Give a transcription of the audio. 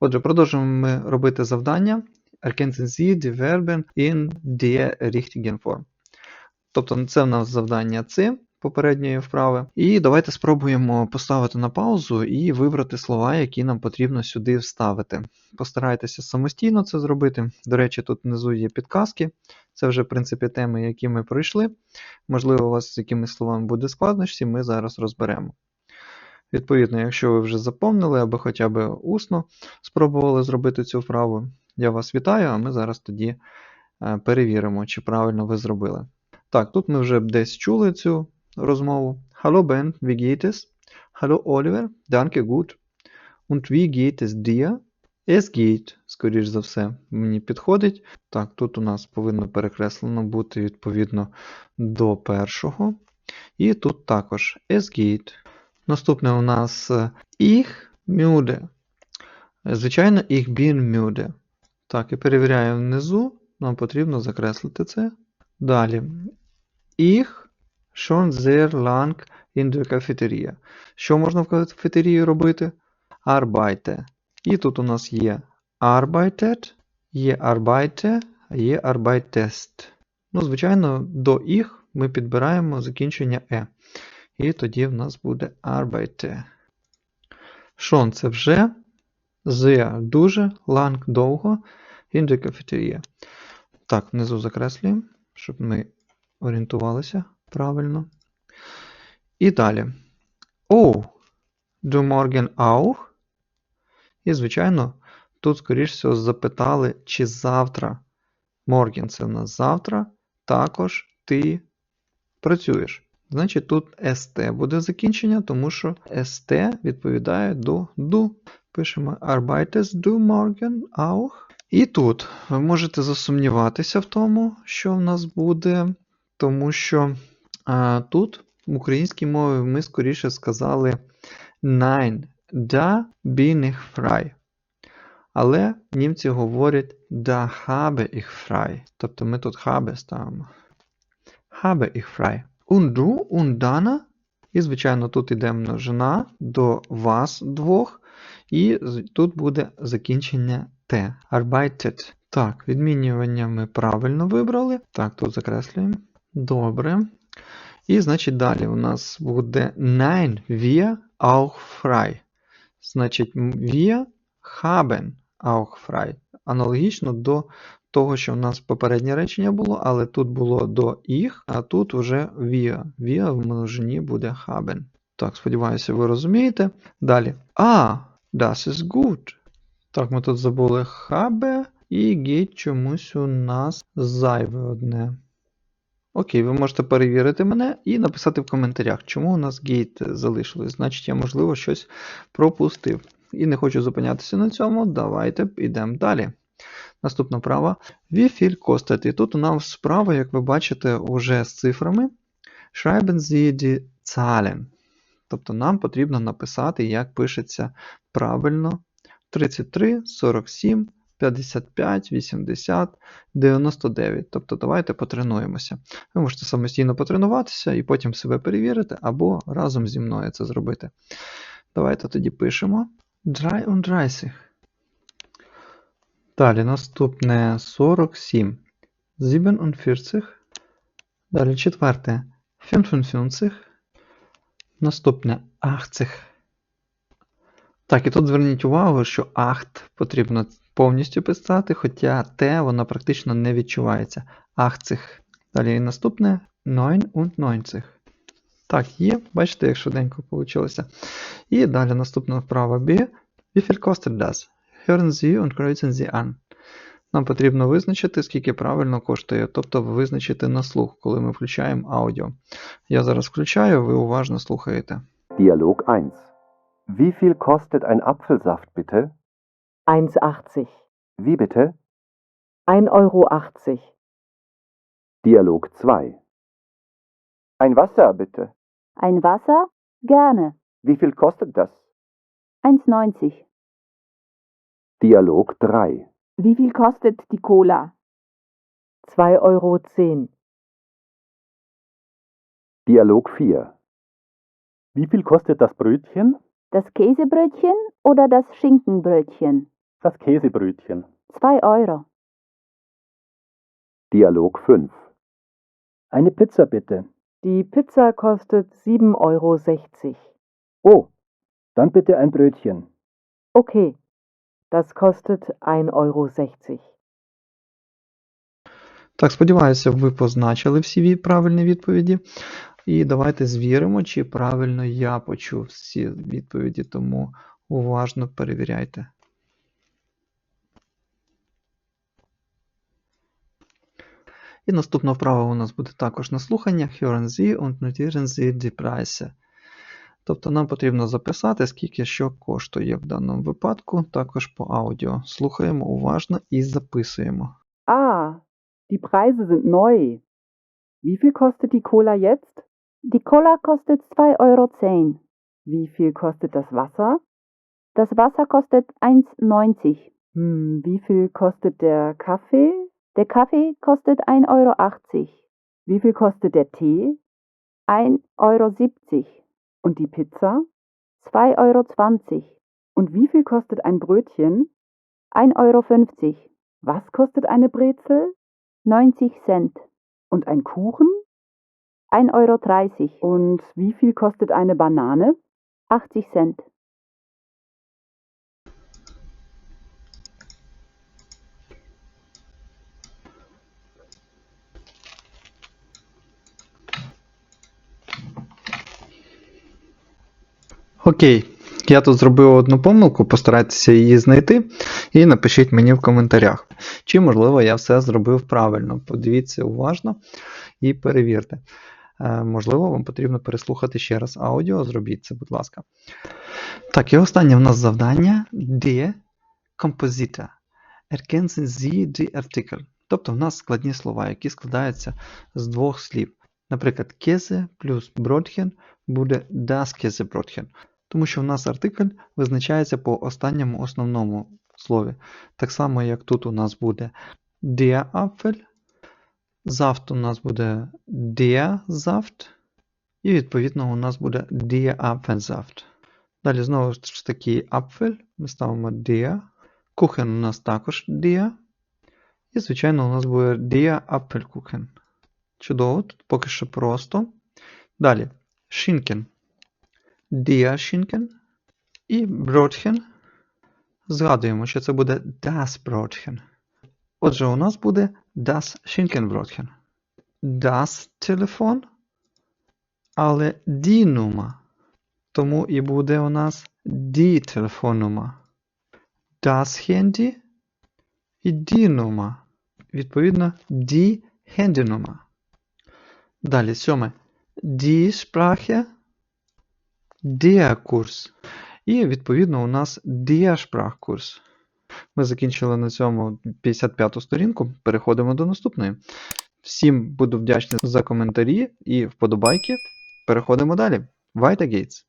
Отже, продовжуємо ми робити завдання. Erkennen Sie die Verben in der richtigen Form. Тобто це в нас завдання С попередньої вправи. І давайте спробуємо поставити на паузу і вибрати слова, які нам потрібно сюди вставити. Постарайтеся самостійно це зробити. До речі, тут внизу є підказки. Це вже, в принципі, теми, які ми пройшли. Можливо, у вас з якимись словами буде складнощі, ми зараз розберемо. Відповідно, якщо ви вже заповнили або хоча б усно спробували зробити цю вправу, я вас вітаю, а ми зараз тоді е, перевіримо, чи правильно ви зробили. Так, тут ми вже десь чули цю розмову. Hallo Ben, wie geht es? Hallo Oliver, danke gut. Und wie geht es dir? Es geht, скоріш за все, мені підходить. Так, тут у нас повинно перекреслено бути відповідно до першого. І тут також es geht. Наступне у нас е, ich müde. Звичайно, ich bin müde. Так, і перевіряємо внизу. Нам потрібно закреслити це. Далі. Ich schon sehr lang in Cafeteria. Що можна в кафетерії робити? Arbeite. І тут у нас є arbeitet, є arbeite, є arbeitest. Ну, звичайно, до ich ми підбираємо закінчення е. І тоді в нас буде arbeite. Schon – це вже, sehr – дуже, lang – довго, in der Cafeteria. Так, внизу закреслюємо, щоб ми орієнтувалися правильно. І далі. Oh, du morgen auch? І, звичайно, тут, скоріш всього, запитали, чи завтра. Morgen – це в нас завтра, також ти працюєш. Значить, тут st буде закінчення, тому що st відповідає до du. Пишемо Arbeitest du morgen auch? І тут ви можете засумніватися в тому, що в нас буде, тому що а, тут в українській мові ми скоріше сказали Nein, da bin ich frei. Але німці говорять da habe ich frei. Тобто ми тут habe ставимо. Habe ich frei. Und Dana. І, звичайно, тут йде множина до вас двох. І тут буде закінчення Т. Arbeitet. Так, відмінювання ми правильно вибрали. Так, тут закреслюємо. Добре. І, значить, далі у нас буде Nein, wir auch frei. Значить, wir haben auch frei. Аналогічно до того, що в нас попереднє речення було, але тут було до их, а тут вже wir. Wir в множині буде haben. Так, сподіваюся, ви розумієте. Далі. А, das ist gut. Так, ми тут забули habe і geht чомусь у нас зайве одне. Окей, ви можете перевірити мене і написати в коментарях, чому у нас гейт залишилось. Значить, я, можливо, щось пропустив. І не хочу зупинятися на цьому. Давайте йдемо далі. Наступна права. Wie kostet? І тут у нас справа, як ви бачите, уже з цифрами. Schreiben Sie die Zahlen. Тобто нам потрібно написати, як пишеться правильно 33, 47, 55, 80, 99. Тобто давайте потренуємося. Ви можете самостійно потренуватися і потім себе перевірити, або разом зі мною це зробити. Давайте тоді пишемо 33. Далі наступне 47. 47. Далі четверте 55. Наступне 80. Так, і тут зверніть увагу, що ахт потрібно повністю писати, хоча те воно практично не відчувається. Ахцих. Далі наступне 99. Так, є. Бачите, як швиденько вийшло. І далі наступна вправа B. Wie viel kostet das? Hören Sie und kreuzen Sie an. Нам потрібно визначити, скільки правильно коштує, тобто визначити на слух, коли ми включаємо аудіо. Я зараз включаю, ви уважно слухаєте. Dialog 1. Wie viel kostet ein Apfelsaft bitte? 1,80. Wie bitte? 1,80 Euro. Dialog 2. Ein Wasser bitte. Ein Wasser? Gerne. Wie viel kostet das? 1,90. Dialog 3. Wie viel kostet die Cola? 2,10 Euro. Dialog 4. Wie viel kostet das Brötchen? Das Käsebrötchen oder das Schinkenbrötchen? Das Käsebrötchen. 2 Euro. Dialog 5. Eine Pizza bitte. Die Pizza kostet 7,60 Euro. Oh, dann bitte ein Brötchen. Okay, das kostet 1,60 Euro. Так, сподіваюся, ви позначили всі правильні відповіді. І давайте звіримо, чи правильно я почув всі відповіді, тому уважно перевіряйте. І наступна вправа у нас буде також на слуханнях Hören Sie und notieren Sie die Preise. Тобто нам потрібно записати, скільки що коштує в даному випадку, також по аудіо. Слухаємо уважно і записуємо. Ah, die Preise sind neu. Wie viel kostet die Cola jetzt? Die Cola kostet 2,10 Euro. Wie viel kostet das Wasser? Das Wasser kostet 1,90. Hm, wie viel kostet der Kaffee? Der Kaffee kostet 1,80 Euro. Wie viel kostet der Tee? 1,70 Euro. Und die Pizza? 2,20 Euro. Und wie viel kostet ein Brötchen? 1,50 Euro. Was kostet eine Brezel? 90 Cent. Und ein Kuchen? 1,30 Euro. Und wie viel kostet eine Banane? 80 Cent. Окей, я тут зробив одну помилку, постарайтеся її знайти і напишіть мені в коментарях. Чи, можливо, я все зробив правильно. Подивіться уважно і перевірте. Е, Можливо, вам потрібно переслухати ще раз аудіо, зробіть це, будь ласка. Так, і останнє в нас завдання де композита. Ergänzen Sie die Artikel. Тобто в нас складні слова, які складаються з двох слів. Наприклад, Käse плюс Brötchen буде das Käsebrötchen. Тому що в нас артикль визначається по останньому основному слові. Так само, як тут у нас буде der Apfel, Saft у нас буде der Saft, і відповідно у нас буде der Apfelsaft. Далі знову ж таки Apfel, ми ставимо der, Kuchen у нас також der, і звичайно у нас буде der Apfelkuchen. Чудово, тут поки що просто. Далі Schinken. Der Schinken і Brötchen. Згадуємо, що це буде das Brötchen. Отже, у нас буде das Schinkenbrötchen. Das телефон, але die Nummer. Тому і буде у нас die телефоннума. Das Handy і die Nummer. Відповідно, die Handynummer. Далі сьоме. Die Sprache der Kurs. І, відповідно, у нас der Sprachkurs. Ми закінчили на цьому 55-ту сторінку. Переходимо до наступної. Всім буду вдячний за коментарі і вподобайки. Переходимо далі. Weiter geht's!